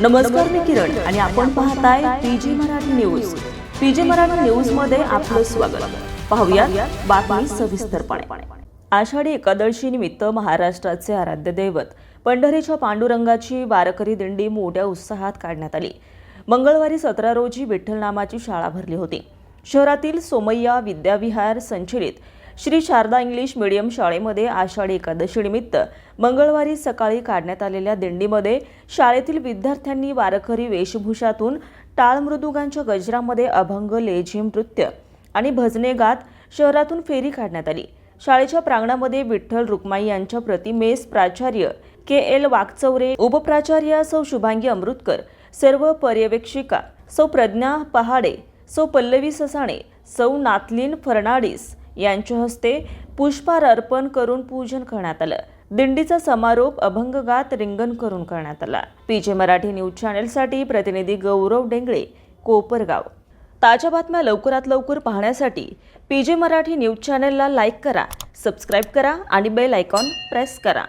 नमस्कार मी किरण आणि आपण पाहताय PG Marathi news. PG Marathi न्यूजमध्ये आपलं स्वागत. पाहूया बातमी सविस्तरपणे. आषाढी एकादशी निमित्त महाराष्ट्राचे आराध्य दैवत पंढरीच्या पांडुरंगाची वारकरी दिंडी मोठ्या उत्साहात काढण्यात आली. मंगळवारी सतरा रोजी विठ्ठल नामाची शाळा भरली होती. शहरातील सोमय्या विद्याविहार संचलित श्री शारदा इंग्लिश मीडियम शाळेमध्ये आषाढी एकादशीनिमित्त मंगळवारी सकाळी काढण्यात आलेल्या दिंडीमध्ये शाळेतील विद्यार्थ्यांनी वारकरी वेशभूषातून टाळ मृदुगांच्या गजरामध्ये अभंग लेझिम नृत्य आणि भजने गात शहरातून फेरी काढण्यात आली. शाळेच्या प्रांगणामध्ये विठ्ठल रुक्माई यांच्या प्रतिमेस प्राचार्य के एल वाकचौरे उपप्राचार्य सौ शुभांगी अमृतकर सर्व पर्यवेक्षिका सौ प्रज्ञा पहाडे सौ पल्लवी ससाणे सौ नातलीन फर्नाडीस यांच्या हस्ते पुष्पहार अर्पण करून पूजन करण्यात आलं. दिंडीचा समारोप अभंगगात रिंगण करून करण्यात आला. पीजे मराठी न्यूज चॅनेलसाठी प्रतिनिधी गौरव डेंगळे कोपरगाव. ताज्या बातम्या लवकरात लवकर पाहण्यासाठी पीजे मराठी न्यूज चॅनेलला लाईक करा सबस्क्राईब करा आणि बेल आयकॉन प्रेस करा.